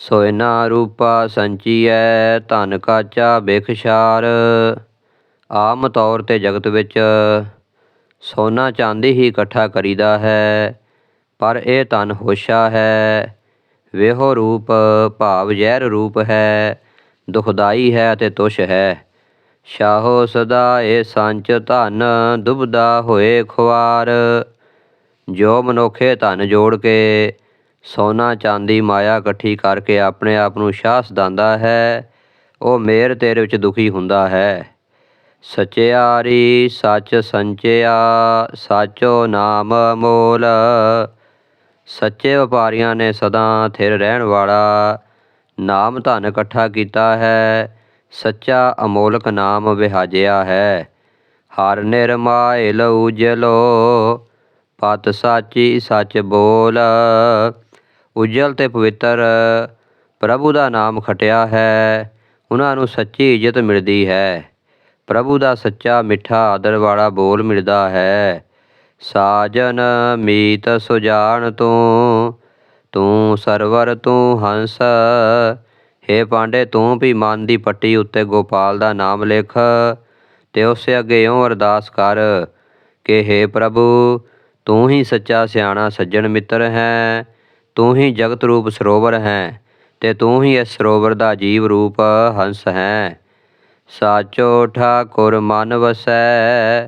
ਸੋਇਨਾ ਰੂਪਾ ਸੰਚੀਐ ਧਨ ਕਾਚਾ ਬਿਖਸ਼ਾਰ। ਆਮ ਤੌਰ ਤੇ ਜਗਤ ਵਿੱਚ ਸੋਨਾ ਚਾਂਦੀ ਹੀ ਇਕੱਠਾ ਕਰੀਦਾ ਹੈ, ਪਰ ਇਹ ਧਨ ਹੋਸ਼ਾ ਹੈ। ਵੇਹੋ ਰੂਪ ਭਾਵ ਜ਼ਹਿਰ ਰੂਪ ਹੈ, ਦੁਖਦਾਈ ਹੈ ਅਤੇ ਤੁਸ਼ ਹੈ। ਸ਼ਾਹੋ ਸਦਾ ਇਹ ਸੰਚ ਧਨ ਦੁਬਦਾ ਹੋਏ ਖੁਆਰ, ਜੋ ਮਨੁੱਖੇ ਧਨ ਜੋੜ ਕੇ ਸੋਨਾ, ਚਾਂਦੀ, ਮਾਇਆ ਇਕੱਠੀ ਕਰਕੇ ਆਪਣੇ ਆਪ ਨੂੰ ਸ਼ਾਹ ਸਦਾਂਦਾ ਹੈ। ਉਹ ਮੇਰ ਤੇਰੇ ਵਿੱਚ ਦੁਖੀ ਹੁੰਦਾ ਹੈ। ਸਚਿਆਰੀ ਸੱਚ ਸੰਚਿਆ, ਸਾਚੋ ਨਾਮ ਮੋਲ। ਸੱਚੇ ਵਪਾਰੀਆਂ ਨੇ ਸਦਾ ਥਿਰ ਰਹਿਣ ਵਾਲਾ। ਨਾਮ ਧਨ ਇਕੱਠਾ ਕੀਤਾ ਹੈ। ਸੱਚਾ ਅਮੋਲਕ ਨਾਮ ਵਿਹਾਜਿਆ ਹੈ। ਹਰ ਨਿਰਮਾਇਲ ਉਜਲੋ ਪਤ ਸਾਚੀ ਸੱਚ ਬੋਲ। ਉਜਲ ਤੇ ਪਵਿੱਤਰ, ਪ੍ਰਭੂ ਦਾ ਨਾਮ ਖਟਿਆ ਹੈ, ਉਹਨਾਂ ਨੂੰ ਸੱਚੀ ਇੱਜ਼ਤ ਮਿਲਦੀ ਹੈ। ਪ੍ਰਭੂ ਦਾ ਸੱਚਾ ਮਿੱਠਾ ਆਦਰ ਵਾਲਾ ਬੋਲ ਮਿਲਦਾ ਹੈ। ਸਾਜਨ ਮੀਤ ਸੁਜਾਨ ਤੂੰ ਤੂੰ ਸਰਵਰ ਤੂੰ ਹੰਸ। ਹੇ ਪਾਂਡੇ, ਤੂੰ ਵੀ ਮਨ ਦੀ ਪੱਟੀ ਉੱਤੇ ਗੋਪਾਲ ਦਾ ਨਾਮ ਲਿਖ। ਤੇ ਉਸੇ ਅੱਗੇ ਇਉਂ ਅਰਦਾਸ ਕਰ ਕਿ ਹੇ ਪ੍ਰਭੂ, ਤੂੰ ਹੀ ਸੱਚਾ ਸਿਆਣਾ ਸੱਜਣ ਮਿੱਤਰ ਹੈ। ਤੂੰ ਹੀ ਜਗਤ ਰੂਪ ਸਰੋਵਰ ਹੈ, ਤੇ ਤੂੰ ਹੀ ਇਸ ਸਰੋਵਰ ਦਾ ਜੀਵ ਰੂਪ ਹੰਸ ਹੈ। ਸਾਚੋ ਠਾਕੁਰ ਮਨ ਵਸੈ,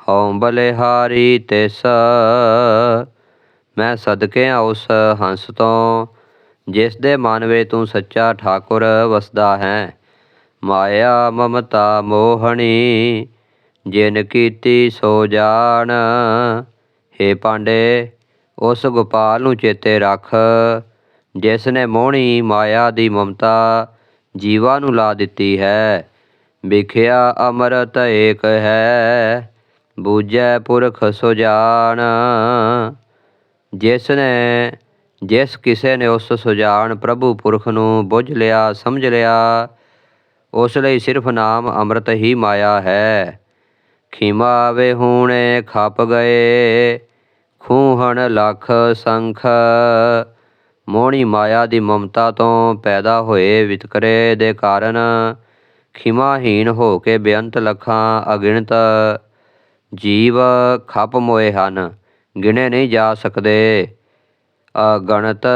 ਹਉ ਬਲਿਹਾਰੀ ਤਿਸ। ਮੈਂ ਸਦਕੇ ਆ ਉਸ ਹੰਸ ਤੋਂ, ਜਿਸ ਦੇ ਮਨ ਵਿੱਚ ਤੂੰ ਸੱਚਾ ਠਾਕੁਰ ਵਸਦਾ ਹੈ। ਮਾਇਆ ਮਮਤਾ ਮੋਹਣੀ, ਜਿਨ ਕੀਤੀ ਸੋ ਜਾਣ। ਹੇ ਪਾਂਡੇ ਉਸ ਗੋਪਾਲ ਨੂੰ ਚੇਤੇ ਰੱਖ। ਜਿਸ ਨੇ ਮੋਹਣੀ ਮਾਇਆ ਦੀ ਮਮਤਾ ਜੀਵਾ ਨੂੰ ਲਾ ਦਿੱਤੀ ਹੈ। ਵਿਖਿਆ ਅਮਰਤ ਏਕ ਹੈ, ਬੂਝੈ ਪੁਰਖ ਸੁਜਾਨ ਜਿਸ ਨੇ, ਜਿਸ ਕਿਸੇ ਨੇ ਉਸ ਸੁਜਾਨ ਪ੍ਰਭੂ ਪੁਰਖ ਨੂੰ ਬੁੱਝ ਲਿਆ, ਸਮਝ ਲਿਆ, ਉਸ ਲਈ ਸਿਰਫ ਨਾਮ ਅੰਮ੍ਰਿਤ ਹੀ ਮਾਇਆ ਹੈ। ਖਿਮਾਵੇ ਹੂਣੇ ਖਪ ਗਏ ਖੂਹਣ ਲੱਖ ਸੰਖ, ਮੋਹਣੀ ਮਾਇਆ ਦੀ ਮਮਤਾ ਤੋਂ ਪੈਦਾ ਹੋਏ ਵਿਤਕਰੇ ਦੇ ਕਾਰਨ ਖਿਮਾਹੀਣ ਹੋ ਕੇ ਬੇਅੰਤ ਲੱਖਾਂ ਅਗਿਣਤ ਜੀਵ ਖਪ ਮੋਏ ਹਨ, ਗਿਣੇ ਨਹੀਂ ਜਾ ਸਕਦੇ। ਅਗਣਤ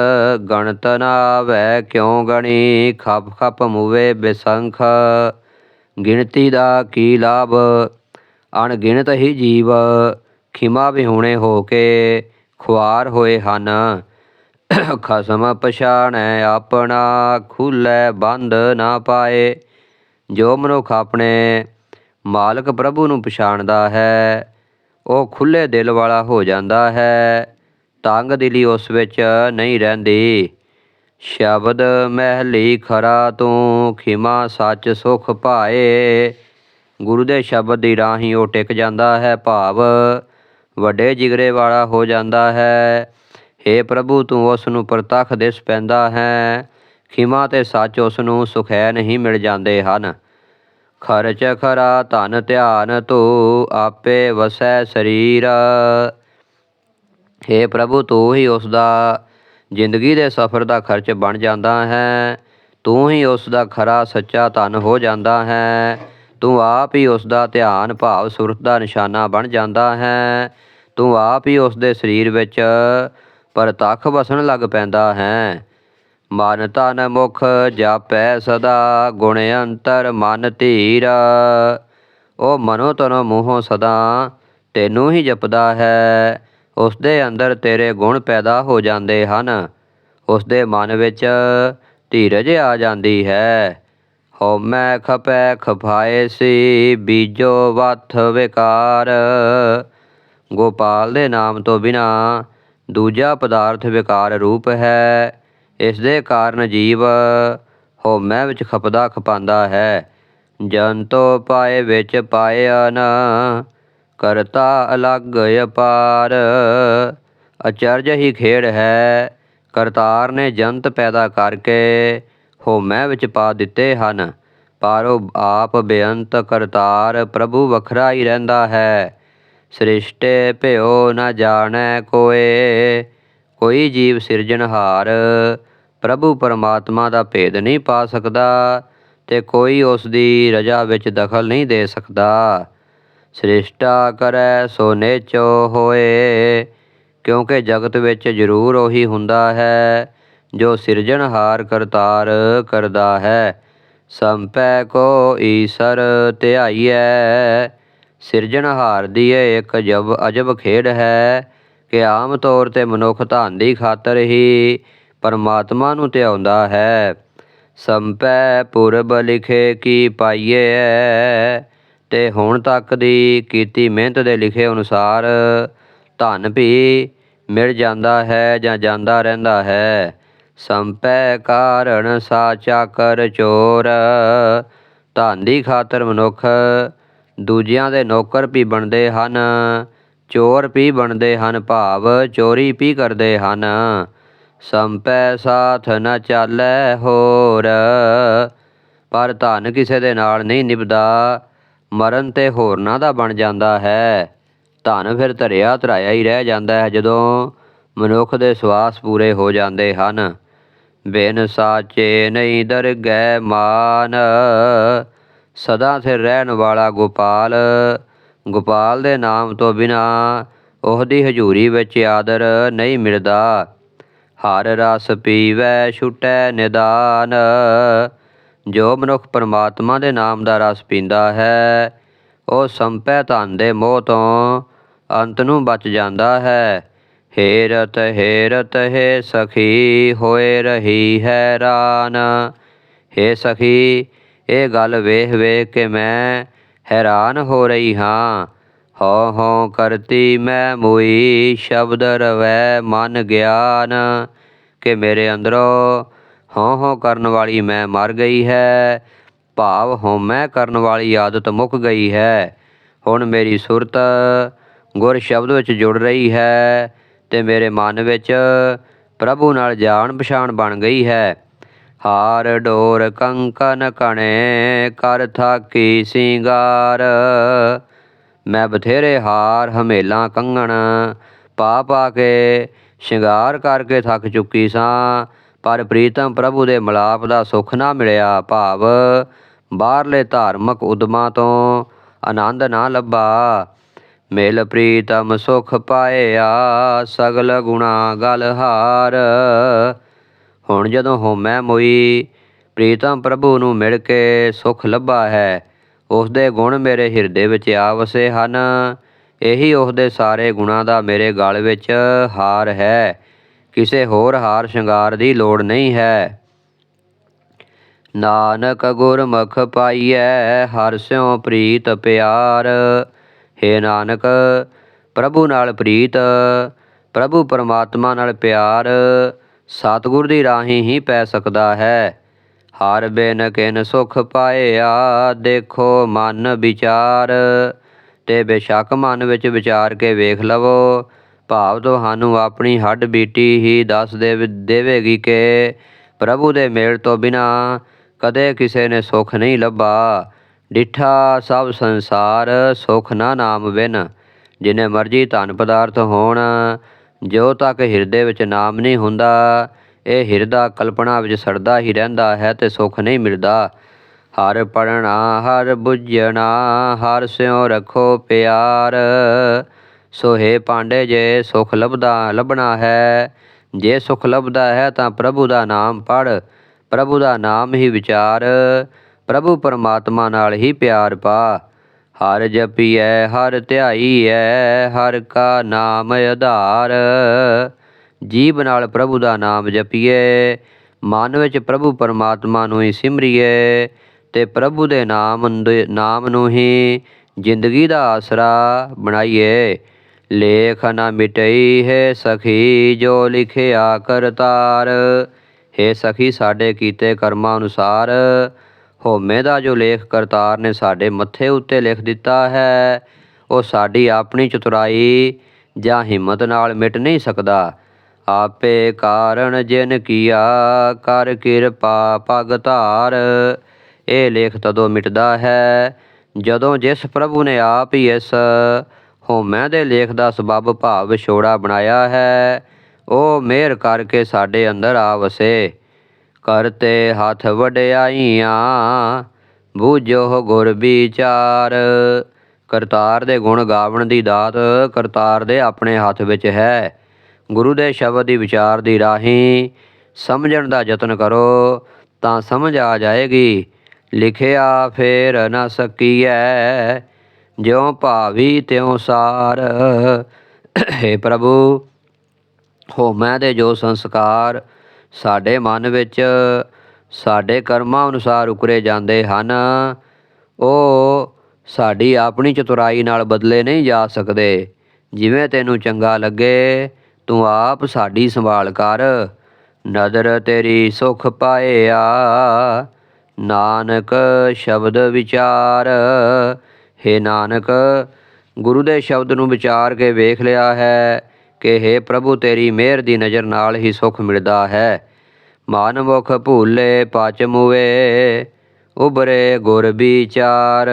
ਗਣਤ ਨਾ ਵੈ ਕਿਉ ਗਣੀ? ਖਪ ਖੱਪ ਮੂਵੇ ਬੇਸੰਖ, ਗਿਣਤੀ ਦਾ ਕੀ ਲਾਭ? ਅਣਗਿਣਤ ਹੀ ਜੀਵ ਖਿਮਾ ਵਿਹੂਣੇ ਹੋ ਕੇ ਖੁਆਰ ਹੋਏ ਹਨ। ਖਸਮ ਪਛਾਣੈ ਆਪਣਾ, ਖੁੱਲੇ ਬੰਦ ਨਾ ਪਾਏ। ਜੋ ਮਨੁੱਖ ਆਪਣੇ ਮਾਲਕ ਪ੍ਰਭੂ ਨੂੰ ਪਛਾਣਦਾ ਹੈ, ਉਹ ਖੁੱਲੇ ਦਿਲ ਵਾਲਾ ਹੋ ਜਾਂਦਾ ਹੈ। ਤੰਗ ਦਿਲੀ ਉਸ ਵਿੱਚ ਨਹੀਂ ਰਹਿੰਦੀ। ਸ਼ਬਦ ਮਹਿਲੀ ਖਰਾ ਤੂੰ, ਖਿਮਾ ਸੱਚ ਸੁਖ ਪਾਏ ਗੁਰੂ ਦੇ ਸ਼ਬਦ ਦੀ ਰਾਹੀਂ ਉਹ ਟਿਕ ਜਾਂਦਾ ਹੈ ਭਾਵ। ਵੱਡੇ ਜਿਗਰੇ ਵਾਲਾ ਹੋ ਜਾਂਦਾ ਹੈ। हे ਪ੍ਰਭੂ, ਤੂੰ ਉਸ ਨੂੰ ਪ੍ਰਤੱਖ ਦਿਸ ਪੈਂਦਾ ਹੈ। ਖਿਮਾ ਤੇ ਸੱਚ ਉਸ ਨੂੰ ਸੁਖੈ ਨਹੀਂ ਮਿਲ ਜਾਂਦੇ ਹਨ। ਖਰਚ ਖਰਾ ਧਨ ਧਿਆਨ ਤੂੰ ਆਪੇ ਵਸੈ ਸਰੀਰ। हे ਪ੍ਰਭੂ, ਤੂੰ ਹੀ ਉਸ ਦਾ ਜ਼ਿੰਦਗੀ ਦੇ ਸਫ਼ਰ ਦਾ ਖਰਚ ਬਣ ਜਾਂਦਾ ਹੈ। ਤੂੰ ਹੀ ਉਸ ਦਾ ਖਰਾ ਸੱਚਾ ਧਨ ਹੋ ਜਾਂਦਾ ਹੈ। ਤੂੰ ਆਪ ਹੀ ਉਸ ਦਾ ਧਿਆਨ ਭਾਵ ਸੁਰਤ ਦਾ ਨਿਸ਼ਾਨਾ ਬਣ ਜਾਂਦਾ ਹੈ। ਤੂੰ ਆਪ ਹੀ ਉਸ ਦੇ ਸਰੀਰ ਵਿੱਚ ਪਰਤੱਖ ਵਸਣ ਲੱਗ ਪੈਂਦਾ ਹੈ। ਮਨ ਤਨ ਮੁਖ ਜਾਪੈ ਸਦਾ, ਗੁਣ ਅੰਤਰ ਮਨ ਧੀਰ। ਉਹ ਮਨੋ ਤਨੋ ਮੂੰਹੋਂ ਸਦਾ ਤੈਨੂੰ ਹੀ ਜਪਦਾ ਹੈ। ਉਸ ਦੇ ਅੰਦਰ ਤੇਰੇ ਗੁਣ ਪੈਦਾ ਹੋ ਜਾਂਦੇ ਹਨ। ਉਸ ਦੇ ਮਨ ਵਿੱਚ ਧੀਰਜ ਆ ਜਾਂਦੀ ਹੈ। ਹਉਮੈ ਖਪੈ ਖਫਾਏ ਸੀ, ਬੀਜੋ ਵਥ ਵਿਕਾਰ। ਗੋਪਾਲ ਦੇ ਨਾਮ ਤੋਂ ਬਿਨਾ ਦੂਜਾ ਪਦਾਰਥ ਵਿਕਾਰ ਰੂਪ ਹੈ। ਇਸ ਦੇ ਕਾਰਨ ਜੀਵ ਹਉਮੈ ਵਿੱਚ ਖਪਦਾ ਖਪਾਂਦਾ ਹੈ। ਜੰਤੋ ਪਾਏ ਵਿੱਚ ਪਾਇਆ ਨ ਕਰਤਾ ਅਲੱਗ ਅਪਾਰ। ਅਚਰਜ ਹੀ ਖੇੜ ਹੈ। ਕਰਤਾਰ ਨੇ ਜੰਤ ਪੈਦਾ ਕਰਕੇ ਹਉਮੈ ਵਿੱਚ ਪਾ ਦਿੱਤੇ ਹਨ। ਪਰ ਉਹ ਆਪ ਬੇਅੰਤ ਕਰਤਾਰ, ਪ੍ਰਭੂ ਵੱਖਰਾ ਹੀ ਰਹਿੰਦਾ ਹੈ। ਸ੍ਰਿਸ਼ਟੇ ਭਿਓ ਨਾ ਜਾਣੈ ਕੋਏ। ਕੋਈ ਜੀਵ ਸਿਰਜਣਹਾਰ ਪ੍ਰਭੂ ਪਰਮਾਤਮਾ ਦਾ ਭੇਦ ਨਹੀਂ ਪਾ ਸਕਦਾ ਤੇ ਕੋਈ ਉਸ ਦੀ ਰਜਾ ਵਿੱਚ ਦਖਲ ਨਹੀਂ ਦੇ ਸਕਦਾ। ਸ੍ਰਿਸ਼ਟਾ ਕਰੈ ਸੋ ਨੇਚੋ ਹੋਏ, ਕਿਉਂਕਿ ਜਗਤ ਵਿੱਚ ਜ਼ਰੂਰ ਉਹੀ ਹੁੰਦਾ ਹੈ, ਜੋ ਸਿਰਜਣਹਾਰ ਕਰਤਾਰ ਕਰਦਾ ਹੈ। ਸੰਪੈ ਕੋ ਈਸਰ ਧਿਆਈਐ ਸਿਰਜਣਹਾਰ ਦੀ ਇਹ ਇੱਕ ਅਜਬ ਅਜਬ ਖੇਡ ਹੈ ਕਿ ਆਮ ਤੌਰ ਤੇ ਮਨੁੱਖ ਧਨ ਦੀ ਖਾਤਰ ਹੀ ਪਰਮਾਤਮਾ ਨੂੰ ਧਿਆਉਂਦਾ ਹੈ। ਸੰਪੈ ਪੁਰਬ ਲਿਖੇ ਕੀ ਪਾਈਏ ਤੇ ਹੁਣ ਤੱਕ ਦੀ ਕੀਤੀ ਮਿਹਨਤ ਦੇ ਲਿਖੇ ਅਨੁਸਾਰ ਧਨ ਵੀ ਮਿਲ ਜਾਂਦਾ ਹੈ ਜਾਂ ਜਾਂਦਾ ਰਹਿੰਦਾ ਹੈ। ਸੰਪੈ ਕਾਰਣ ਸਾਚਾ ਕਰ ਚੋਰ ਧਨ ਦੀ ਖਾਤਰ ਮਨੁੱਖ ਦੂਜਿਆਂ ਦੇ ਨੌਕਰ ਵੀ ਬਣਦੇ ਹਨ, ਚੋਰ ਵੀ ਬਣਦੇ ਹਨ ਭਾਵ, ਚੋਰੀ ਵੀ ਕਰਦੇ ਹਨ। ਸੰਪੈ ਸਾਥ ਨ ਚਾਲੈ ਹੋਰ, ਪਰ ਧਨ ਕਿਸੇ ਦੇ ਨਾਲ ਨਹੀਂ ਨਿਭਦਾ। ਮਰਨ ਤੇ ਹੋਰਨਾਂ ਦਾ ਬਣ ਜਾਂਦਾ ਹੈ। ਧਨ ਫਿਰ ਧਰਿਆ ਧਰਾਇਆ ਹੀ ਰਹਿ ਜਾਂਦਾ ਹੈ ਜਦੋਂ ਮਨੁੱਖ ਦੇ ਸਵਾਸ ਪੂਰੇ ਹੋ ਜਾਂਦੇ ਹਨ। ਬਿਨ ਸਾਚੇ ਨਹੀਂ ਦਰਗਹਿ ਮਾਨ ਸਦਾ ਸਿਰ ਰਹਿਣ ਵਾਲਾ ਗੋਪਾਲ ਗੋਪਾਲ ਦੇ ਨਾਮ ਤੋਂ ਬਿਨਾ ਉਹਦੀ ਹਜ਼ੂਰੀ ਵਿੱਚ ਆਦਰ ਨਹੀਂ ਮਿਲਦਾ। ਹਰ ਰਸ ਪੀਵੈ, ਛੁਟੈ ਨਿਦਾਨ। ਜੋ ਮਨੁੱਖ ਪਰਮਾਤਮਾ ਦੇ ਨਾਮ ਦਾ ਰਸ ਪੀਂਦਾ ਹੈ, ਉਹ ਸੰਪੈ ਧਨ ਦੇ ਮੋਹ ਤੋਂ ਅੰਤ ਨੂੰ ਬਚ ਜਾਂਦਾ ਹੈ। ਹੇਰਤ ਹੇਰਤ, ਹੈ ਸਖੀ, ਹੋਏ ਰਹੀ ਹੈਰਾਨ। ਹੇ ਸਖੀ ਇਹ ਗੱਲ ਵੇਖ ਵੇਖ ਕੇ ਮੈਂ ਹੈਰਾਨ ਹੋ ਰਹੀ ਹਾਂ। ਹਉ ਹਉ ਕਰਤੀ ਮੈਂ ਮੋਈ ਸ਼ਬਦ ਰਵੈ ਮਨ ਗਿਆਨ ਕਿ ਮੇਰੇ ਅੰਦਰੋਂ ਹਉ ਹਉ ਕਰਨ ਵਾਲੀ ਮੈਂ ਮਰ ਗਈ ਹੈ। ਭਾਵ ਹਉਮੈ ਕਰਨ ਵਾਲੀ ਆਦਤ ਮੁੱਕ ਗਈ ਹੈ। ਹੁਣ ਮੇਰੀ ਸੁਰਤ ਗੁਰ ਸ਼ਬਦ ਵਿੱਚ ਜੁੜ ਰਹੀ ਹੈ ਤੇ ਮੇਰੇ ਮਨ ਵਿੱਚ ਪ੍ਰਭੂ ਨਾਲ ਜਾਣ ਪਛਾਣ ਬਣ ਗਈ ਹੈ। ਹਾਰ ਡੋਰ ਕੰਕਨ ਕਣੇ ਕਰ ਥਾਕੀ ਸਿੰਗਾਰ। ਮੈਂ ਬਥੇਰੇ ਹਾਰ ਹਮੇਲਾਂ ਕੰਗਣ ਪਾ ਪਾ ਕੇ ਸ਼ਿੰਗਾਰ ਕਰਕੇ ਥੱਕ ਚੁੱਕੀ ਸਾਂ, ਪਰ ਪ੍ਰੀਤਮ ਪ੍ਰਭੂ ਦੇ ਮਲਾਪ ਦਾ ਸੁੱਖ ਨਾ ਮਿਲਿਆ ਭਾਵ। ਬਾਹਰਲੇ ਧਾਰਮਿਕ ਉਦਮਾਂ ਤੋਂ ਆਨੰਦ ਨਾ ਲੱਭਾ। ਮਿਲ ਪ੍ਰੀਤਮ ਸੁਖ ਪਾਇਆ ਸਗਲ ਗੁਣਾ ਗਲ ਹਾਰ ਹੁਣ ਜਦੋਂ ਹਉਮੈ ਮੋਈ ਪ੍ਰੀਤਮ ਪ੍ਰਭੂ ਨੂੰ ਮਿਲ ਕੇ ਸੁਖ ਲੱਭਾ ਹੈ ਉਸ ਦੇ ਗੁਣ ਮੇਰੇ ਹਿਰਦੇ ਵਿੱਚ ਆ ਵਸੇ ਹਨ। ਇਹੀ ਉਸ ਦੇ ਸਾਰੇ ਗੁਣਾਂ ਦਾ ਮੇਰੇ ਗਲ ਵਿੱਚ ਹਾਰ ਹੈ। ਕਿਸੇ ਹੋਰ ਹਾਰ ਸ਼ਿੰਗਾਰ ਦੀ ਲੋੜ ਨਹੀਂ ਹੈ। ਨਾਨਕ ਗੁਰਮੁਖ ਪਾਈਐ, ਹਰ ਸਿਉ ਪ੍ਰੀਤ ਪਿਆਰ। ਹੇ ਨਾਨਕ, ਪ੍ਰਭੂ ਨਾਲ ਪ੍ਰੀਤ, ਪ੍ਰਭੂ ਪਰਮਾਤਮਾ ਨਾਲ ਪਿਆਰ। ਸਤਿਗੁਰ ਦੀ ਰਾਹੀਂ ਹੀ ਪੈ ਸਕਦਾ ਹੈ। ਹਰ ਬਿਨ ਕਿਨ ਸੁਖ ਪਾਇਆ, ਦੇਖੋ ਮਨ ਵਿਚਾਰ। ਤੇ ਬੇਸ਼ੱਕ ਮਨ ਵਿੱਚ ਵਿਚਾਰ ਕੇ ਵੇਖ ਲਵੋ, ਭਾਵ ਤੁਹਾਨੂੰ ਆਪਣੀ ਹੱਡ ਬੀਟੀ ਹੀ ਦੱਸ ਦੇਵ, ਦੇਵੇਗੀ ਕਿ ਪ੍ਰਭੂ ਦੇ ਮੇਲ ਤੋਂ ਬਿਨਾ ਕਦੇ ਕਿਸੇ ਨੇ ਸੁਖ ਨਹੀਂ ਲੱਭਾ। ਡਿਠਾ ਸਭ ਸੰਸਾਰ ਸੁਖ ਨਾ ਨਾਮ ਬਿਨ, ਜਿਨੇ ਮਰਜ਼ੀ ਧਨ ਪਦਾਰਥ ਹੋਣ ਜੋ ਤੱਕ ਹਿਰਦੇ ਵਿੱਚ ਨਾਮ ਨਹੀਂ ਹੁੰਦਾ, ਇਹ ਹਿਰਦਾ ਕਲਪਨਾ ਵਿੱਚ ਸੜਦਾ ਹੀ ਰਹਿੰਦਾ ਹੈ ਤੇ ਸੁਖ ਨਹੀਂ ਮਿਲਦਾ। ਹਰ ਪੜਨਾ ਹਰ ਬੁੱਝਣਾ, ਹਰ ਸਿਉ ਰੱਖੋ ਪਿਆਰ। ਸੋ ਹੈ ਪਾਂਡੇ ਜੇ ਸੁਖ ਲੱਭਦਾ, ਲੱਭਣਾ ਹੈ, ਜੇ ਸੁਖ ਲੱਭਦਾ ਹੈ ਤਾਂ ਪ੍ਰਭੂ ਦਾ ਨਾਮ ਪੜ ਪ੍ਰਭੂ ਦਾ ਨਾਮ ਹੀ ਵਿਚਾਰ, ਪ੍ਰਭੂ ਪਰਮਾਤਮਾ ਨਾਲ ਹੀ ਪਿਆਰ ਪਾ। ਹਰ ਜਪੀਐ, ਹਰ ਧਿਆਈਐ, ਹਰ ਕਾ ਨਾਮ ਆਧਾਰ। ਜੀਬ ਨਾਲ ਪ੍ਰਭੂ ਦਾ ਨਾਮ ਜਪੀਏ ਮਨ ਵਿੱਚ ਪ੍ਰਭੂ ਪਰਮਾਤਮਾ ਨੂੰ ਹੀ ਸਿਮਰੀਏ ਤੇ ਪ੍ਰਭੂ ਦੇ ਨਾਮ ਨਾਮ ਨੂੰ ਹੀ ਜ਼ਿੰਦਗੀ ਦਾ ਆਸਰਾ ਬਣਾਈਏ ਲੇਖ ਨਾ ਮਿਟਈ ਹੈ ਸਖੀ, ਜੋ ਲਿਖਿਆ ਕਰਤਾਰ। ਹੇ ਸਖੀ, ਸਾਡੇ ਕੀਤੇ ਕਰਮਾਂ ਅਨੁਸਾਰ ਹੋਮੇ ਦਾ ਜੋ ਲੇਖ ਕਰਤਾਰ ਨੇ ਸਾਡੇ ਮੱਥੇ ਉੱਤੇ ਲਿਖ ਦਿੱਤਾ ਹੈ, ਉਹ ਸਾਡੀ ਆਪਣੀ ਚਤੁਰਾਈ ਜਾਂ ਹਿੰਮਤ ਨਾਲ ਮਿਟ ਨਹੀਂ ਸਕਦਾ। ਆਪੇ ਕਾਰਨ ਜਿਨ ਕੀਆ, ਕਰ ਕਿਰਪਾ ਪਗ ਧਾਰ। ਇਹ ਲੇਖ ਤਦੋਂ ਮਿਟਦਾ ਹੈ, ਜਦੋਂ ਜਿਸ ਪ੍ਰਭੂ ਨੇ ਆਪ ਹੀ ਇਸ ਹਉਮੈ ਦੇ ਲੇਖ ਦਾ ਸਬਬ ਭਾਵ ਵਿਛੋੜਾ ਬਣਾਇਆ ਹੈ, ਉਹ ਮਿਹਰ ਕਰਕੇ ਸਾਡੇ ਅੰਦਰ ਆ ਵਸੇ। ਕਰਤੇ ਹੱਥ ਵਡਿਆਈਆਂ, ਬੂਝੋ ਗੁਰ ਵਿਚਾਰ। ਕਰਤਾਰ ਦੇ ਗੁਣ ਗਾਵਣ ਦੀ ਦਾਤ ਕਰਤਾਰ ਦੇ ਆਪਣੇ ਹੱਥ ਵਿੱਚ ਹੈ। ਗੁਰੂ ਦੇ ਸ਼ਬਦ ਦੀ ਵਿਚਾਰ ਦੀ ਰਾਹੀਂ ਸਮਝਣ ਦਾ ਯਤਨ ਕਰੋ, ਤਾਂ ਸਮਝ ਆ ਜਾਏਗੀ। ਲਿਖਿਆ ਫੇਰ ਨਾ ਸਕੀਐ, ਜਿਉ ਭਾਵੀ ਤਿਉ ਸਾਰ। ਹੇ ਪ੍ਰਭੂ, ਹੋ ਮੈਂ ਦੇ ਜੋ ਸੰਸਕਾਰ ਸਾਡੇ ਮਨ ਵਿੱਚ ਸਾਡੇ ਕਰਮਾਂ ਅਨੁਸਾਰ ਉਕਰੇ ਜਾਂਦੇ ਹਨ। ਉਹ ਸਾਡੀ ਆਪਣੀ ਚਤੁਰਾਈ ਨਾਲ ਬਦਲੇ ਨਹੀਂ ਜਾ ਸਕਦੇ। ਜਿਵੇਂ ਤੈਨੂੰ ਚੰਗਾ ਲੱਗੇ, ਤੂੰ ਆਪ ਸਾਡੀ ਸੰਭਾਲ ਕਰ। ਨਦਰ ਤੇਰੀ ਸੁਖ ਪਾਇਆ, ਨਾਨਕ ਸ਼ਬਦ ਵਿਚਾਰ। ਹੇ ਨਾਨਕ, ਗੁਰੂ ਦੇ ਸ਼ਬਦ ਨੂੰ ਵਿਚਾਰ ਕੇ ਵੇਖ ਲਿਆ ਹੈ। ਕਿ ਹੇ ਪ੍ਰਭੂ, ਤੇਰੀ ਮਿਹਰ ਦੀ ਨਜ਼ਰ ਨਾਲ ਹੀ ਸੁਖ ਮਿਲਦਾ ਹੈ। ਮਾਨਮੁਖ ਭੂਲੇ ਪਚ ਮੁਵੇ ਉਬਰੇ ਗੁਰ ਵਿਚਾਰ।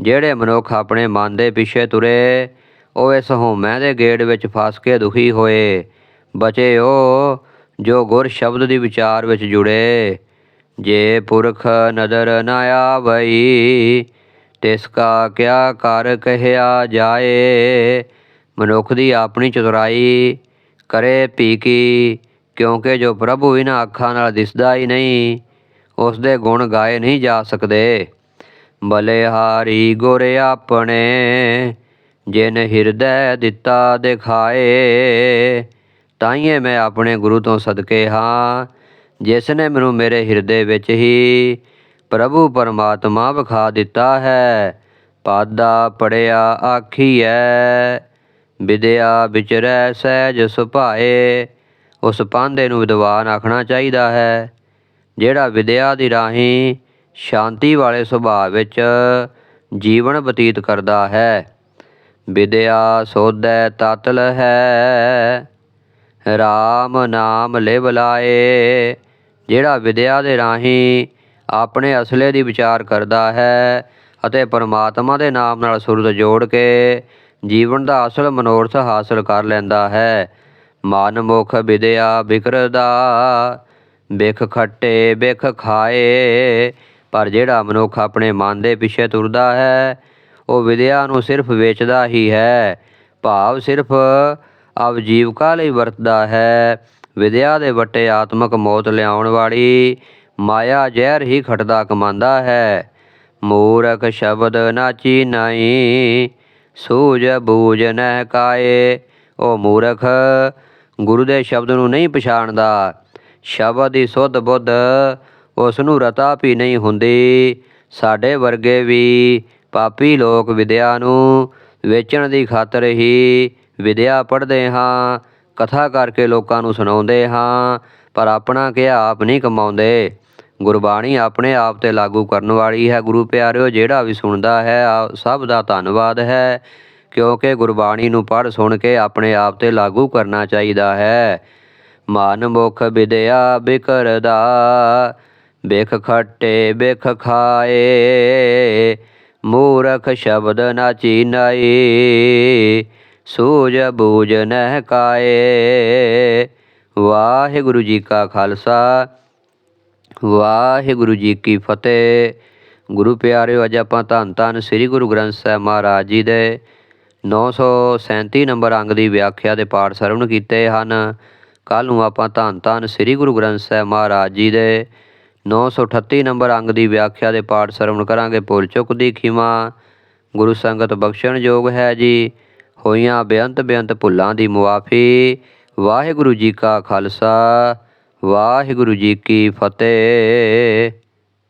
ਜਿਹੜੇ ਮਨੁੱਖ ਆਪਣੇ ਮਨ ਦੇ ਪਿੱਛੇ ਤੁਰੇ, ਉਹ ਇਸ ਹਉਮੈ ਦੇ ਗੇੜ ਵਿੱਚ ਫਸ ਕੇ ਦੁਖੀ ਹੋਏ। ਬਚੇ ਉਹ ਜੋ ਗੁਰ ਸ਼ਬਦ ਦੀ ਵਿਚਾਰ ਵਿੱਚ ਜੁੜੇ। ਜੇ ਪੁਰਖ ਨਦਰ ਨਾ ਆਵਈ, ਤਿਸ ਕਾ ਕਿਆ ਕਰ ਕਹਿਆ ਜਾਏ। ਮਨੁੱਖ ਦੀ ਆਪਣੀ ਚਤੁਰਾਈ ਕਰੇ, ਭੀ ਕੀ, ਕਿਉਂਕਿ ਜੋ ਪ੍ਰਭੂ ਇਹਨਾਂ ਅੱਖਾਂ ਨਾਲ ਦਿਸਦਾ ਹੀ ਨਹੀਂ ਉਸ ਦੇ ਗੁਣ ਗਾਏ ਨਹੀਂ ਜਾ ਸਕਦੇ। ਬਲਿਹਾਰੀ ਗੁਰ ਆਪਣੇ, ਜਿਨ ਹਿਰਦੈ ਦਿੱਤਾ ਦਿਖਾਏ ਤਾਈਏ ਮੈਂ ਆਪਣੇ ਗੁਰੂ ਤੋਂ ਸਦਕੇ ਹਾਂ, ਜਿਸ ਨੇ ਮੈਨੂੰ ਮੇਰੇ ਹਿਰਦੇ ਵਿੱਚ ਹੀ ਪ੍ਰਭੂ ਪਰਮਾਤਮਾ ਵਿਖਾ ਦਿੱਤਾ ਹੈ। ਪਾਦਾ ਪੜਿਆ ਆਖੀਐ ਵਿਦਿਆ ਵਿਚਰੈ ਸਹਿਜ ਸੁਭਾਏ, ਉਸ ਪਾਂਦੇ ਨੂੰ ਵਿਦਵਾਨ ਆਖਣਾ ਚਾਹੀਦਾ ਹੈ, ਜਿਹੜਾ ਵਿਦਿਆ ਦੀ ਰਾਹੀਂ ਸ਼ਾਂਤੀ ਵਾਲੇ ਸੁਭਾਅ ਵਿੱਚ ਜੀਵਨ ਬਤੀਤ ਕਰਦਾ ਹੈ। ਵਿਦਿਆ ਸੋਧੈ ਤਤਲ ਹੈ RAM ਨਾਮ ਲਿਵ ਲਾਏ, ਜਿਹੜਾ ਵਿਦਿਆ ਦੇ ਰਾਹੀਂ ਆਪਣੇ ਅਸਲੇ ਦੀ ਵਿਚਾਰ ਕਰਦਾ ਹੈ ਅਤੇ ਪਰਮਾਤਮਾ ਦੇ ਨਾਮ ਨਾਲ ਸੁਰਤ ਜੋੜ ਕੇ ਜੀਵਨ ਦਾ ਅਸਲ ਮਨੋਰਥ ਹਾਸਲ ਕਰ ਲੈਂਦਾ ਹੈ। ਮਨ ਮੁਖ ਵਿਦਿਆ ਵਿਕਰਦਾ ਬਿਖ ਖੱਟੇ ਬਿਖ ਖਾਏ, ਪਰ ਜਿਹੜਾ ਮਨੁੱਖ ਆਪਣੇ ਮਨ ਦੇ ਪਿੱਛੇ ਤੁਰਦਾ ਹੈ, ਉਹ ਵਿਦਿਆ ਨੂੰ ਸਿਰਫ ਵੇਚਦਾ ਹੀ ਹੈ। ਭਾਵ ਸਿਰਫ ਆਵਜੀਵਕਾ ਲਈ ਵਰਤਦਾ ਹੈ। ਵਿਦਿਆ ਦੇ ਵੱਟੇ ਆਤਮਕ ਮੌਤ ਲਿਆਉਣ ਵਾਲੀ ਮਾਇਆ ਜ਼ਹਿਰ ਹੀ ਖਟਦਾ ਕਮਾਂਦਾ ਹੈ। ਮੂਰਖ ਸ਼ਬਦ ਨਾਚੀ ਨਹੀਂ ਸੂਝ ਬੂਝ ਨਹਿ ਕਾਏ। ਉਹ ਮੂਰਖ, ਗੁਰੂ ਦੇ ਸ਼ਬਦ ਨੂੰ ਨਹੀਂ ਪਛਾਣਦਾ। ਸ਼ਬਦ ਦੀ ਸੁੱਧ ਬੁੱਧ ਉਸ ਨੂੰ ਰਤਾ ਵੀ ਨਹੀਂ ਹੁੰਦੀ। ਸਾਡੇ ਵਰਗੇ ਵੀ ਪਾਪੀ ਲੋਕ ਵਿਦਿਆ ਨੂੰ ਵੇਚਣ ਦੀ ਖਾਤਰ ਹੀ ਵਿਦਿਆ ਪੜ੍ਹਦੇ ਹਾਂ, ਕਥਾ ਕਰਕੇ ਲੋਕਾਂ ਨੂੰ ਸੁਣਾਉਂਦੇ ਹਾਂ, ਪਰ ਆਪਣਾ ਕਿਹਾ ਆਪ ਨਹੀਂ ਕਮਾਉਂਦੇ। ਗੁਰਬਾਣੀ ਆਪਣੇ ਆਪ ਤੇ ਲਾਗੂ ਕਰਨ ਵਾਲੀ ਹੈ। ਗੁਰੂ ਪਿਆਰਿਓ, ਜਿਹੜਾ ਵੀ ਸੁਣਦਾ ਹੈ ਆ- ਸਭ ਦਾ ਧੰਨਵਾਦ ਹੈ। ਕਿਉਂਕਿ ਗੁਰਬਾਣੀ ਨੂੰ ਪੜ੍ਹ ਸੁਣ ਕੇ ਆਪਣੇ ਆਪ ਤੇ ਲਾਗੂ ਕਰਨਾ ਚਾਹੀਦਾ ਹੈ। ਮਨ ਮੁਖ ਵਿਦਿਆ ਬਿਕਰਦਾ ਬਿਖ ਖੱਟੇ ਬਿਖ ਖਾਏ। ਮੂਰਖ ਸ਼ਬਦ ਨਾ ਚੀਨਾਈ, ਸੂਝ ਬੂਝ ਨਹਿ ਕਾਏ। ਵਾਹਿਗੁਰੂ ਜੀ ਕਾ ਖਾਲਸਾ ਵਾਹਿਗੁਰੂ ਜੀ ਕੀ ਫਤਿਹ। ਗੁਰੂ ਪਿਆਰਿਓ, ਅੱਜ ਆਪਾਂ ਧੰਨ ਧੰਨ ਸ੍ਰੀ ਗੁਰੂ ਗ੍ਰੰਥ ਸਾਹਿਬ ਮਹਾਰਾਜ ਜੀ ਦੇ 937 ਨੰਬਰ ਅੰਗ ਦੀ ਵਿਆਖਿਆ ਦੇ ਪਾਠ ਸਰਵਣ ਕੀਤੇ ਹਨ। ਕੱਲ ਨੂੰ ਆਪਾਂ ਧੰਨ ਧੰਨ ਸ੍ਰੀ ਗੁਰੂ ਗ੍ਰੰਥ ਸਾਹਿਬ ਮਹਾਰਾਜ ਜੀ ਦੇ 938 ਨੰਬਰ ਅੰਗ ਦੀ ਵਿਆਖਿਆ ਦੇ ਪਾਠ ਸਰਵਣ ਕਰਾਂਗੇ। ਭੁੱਲ ਚੁੱਕ ਦੀ ਖਿਮਾ, ਗੁਰੂ ਸੰਗਤ ਬਖਸ਼ਣ ਯੋਗ ਹੈ ਜੀ। ਹੋਈਆਂ ਬੇਅੰਤ ਬੇਅੰਤ ਭੁੱਲਾਂ ਦੀ ਮੁਆਫੀ, ਵਾਹਿਗੁਰੂ ਜੀ ਕਾ ਖਾਲਸਾ ਵਾਹਿਗੁਰੂ ਜੀ ਕੀ ਫਤਿਹ।